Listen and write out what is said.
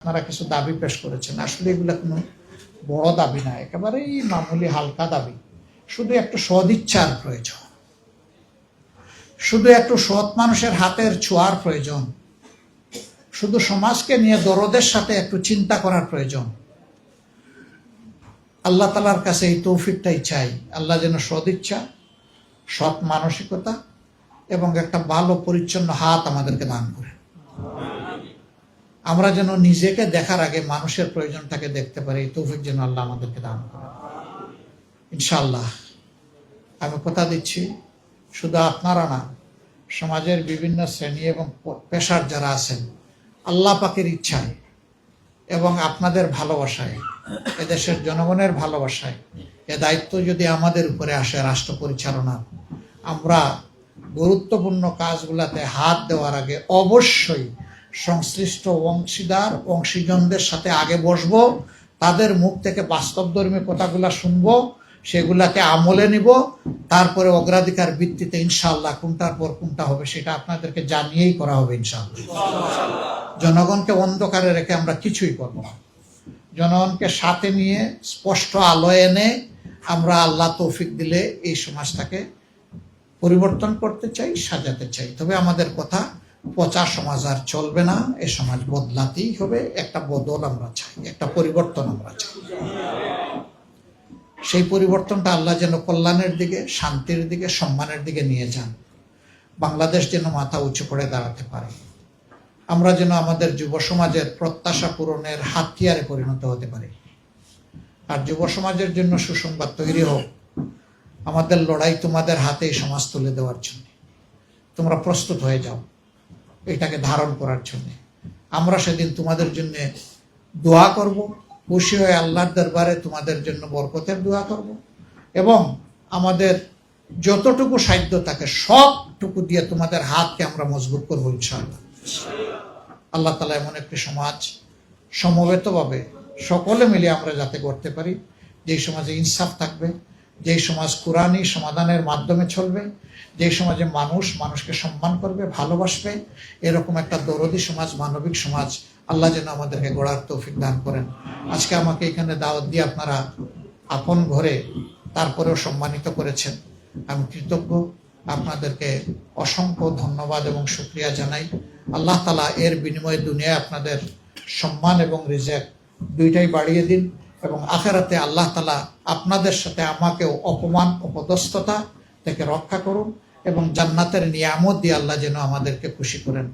আপনারা কিছু দাবি পেশ করেছেন। আসলে এগুলো কোনো বড় দাবি না, একেবারেই মামুলি হালকা দাবি। শুধু একটু সদিচ্ছার প্রয়োজন। শুধু একটু সৎ মানুষের হাতের ছোঁয়ার প্রয়োজন। শুধু সমাজকে নিয়ে দরদের সাথে একটু চিন্তা করার প্রয়োজন। আল্লাহ তালার কাছে এই তৌফিকটাই চাই। আল্লাহ যেন সদিচ্ছা, সৎ মানসিকতা এবং একটা ভালো, পরিচ্ছন্ন হাত আমাদেরকে দান করে আমরা যেন নিজেকে দেখার আগে মানুষের প্রয়োজনটাকে দেখতে পারি তৌফিক যেন আল্লাহ আমাদেরকে দান করে ইনশাল্লাহ আমি কথা দিচ্ছি, শুধু আপনারা না, সমাজের বিভিন্ন শ্রেণি এবং পেশার যারা আছেন, আল্লাহ পাকের ইচ্ছায় এবং আপনাদের ভালোবাসায়, এদেশের জনগণের ভালোবাসায়, এ দায়িত্ব যদি আমাদের উপরে আসে রাষ্ট্র পরিচালনার আমরা গুরুত্বপূর্ণ কাজগুলাতে হাত দেওয়ার আগে অবশ্যই সংশ্লিষ্ট অংশীদার, অংশীজনদের সাথে আগে বসবো, তাদের মুখ থেকে বাস্তবধর্মী কথাগুলা শুনব, সেগুলাকে আমলে নিব, তারপরে অগ্রাধিকার ভিত্তিতে ইনশাল্লাহ কোনটার পর কোনটা হবে সেটা আপনাদেরকে জানিয়েই করা হবে ইনশাল্লাহ জনগণকে অন্ধকারে রেখে আমরা কিছুই করব না। জনগণকে সাথে নিয়ে, স্পষ্ট আলোয় এনে আমরা আল্লাহ তৌফিক দিলে এই সমাজটাকে পরিবর্তন করতে চাই, সাজাতে চাই। তবে আমাদের কথা পচা সমাজ আর চলবে না, এ সমাজ বদলাতেই হবে। একটা বদল আমরা চাই, একটা পরিবর্তন আমরা চাই। সেই পরিবর্তনটা আল্লাহ যেন কল্যাণের দিকে, শান্তির দিকে, সম্মানের দিকে নিয়ে যান। বাংলাদেশ যেন মাথা উঁচু করে দাঁড়াতে পারে। আমরা যেন আমাদের যুব সমাজের প্রত্যাশা পূরণের হাতিয়ারে পরিণত হতে পারি। আর যুব সমাজের জন্য সুসংবাদ তৈরি হোক। আমাদের লড়াই তোমাদের হাতে এই সমাজ তুলে দেওয়ার জন্য। তোমরা প্রস্তুত হয়ে যাও। এটাকে ধারণ করার জন্য। আমরা সেদিন তোমাদের জন্য দোয়া করব। খুশি হয়ে আল্লাহর দরবারে তোমাদের জন্য বরকতের দোয়া করব এবং আমাদের যতটুকু সাধ্য থাকে সবটুকু দিয়ে তোমাদের হাতকে আমরা মজবুত করব ইনশাআল্লাহ। আল্লাহ তালা এমন একটি সমাজ সমবেতভাবে সকলে মিলে আমরা যাতে করতে পারি, যেই সমাজে ইনসাফ থাকবে যেই সমাজ কোরআনই সমাধানের মাধ্যমে চলবে যেই সমাজে মানুষ মানুষকে সম্মান করবে, ভালোবাসবে, এরকম একটা দরদি সমাজ, মানবিক সমাজ আল্লাহ যেন আমাদেরকে গড়ার তৌফিক দান করেন। আজকে আমাকে এখানে দাওয়াত দিয়ে আপনারা আপন ঘরে তারপরেও সম্মানিত করেছেন। আমি কৃতজ্ঞ। আপনাদেরকে অসংখ্য ধন্যবাদ এবং শুক্রিয়া জানাই। আল্লাহ তালা এর বিনিময়ে দুনিয়ায় আপনাদের সম্মান এবং রিজেক্ট দুইটাই বাড়িয়ে দিন। এবং আখেরাতে আল্লাহ তালা আপনাদের সাথে আমাকেও অপমান, অপদস্থতা থেকে রক্ষা করুন এবং জান্নাতের নিয়ামত দিয়ে আল্লাহ যেন আমাদেরকে খুশি করেন।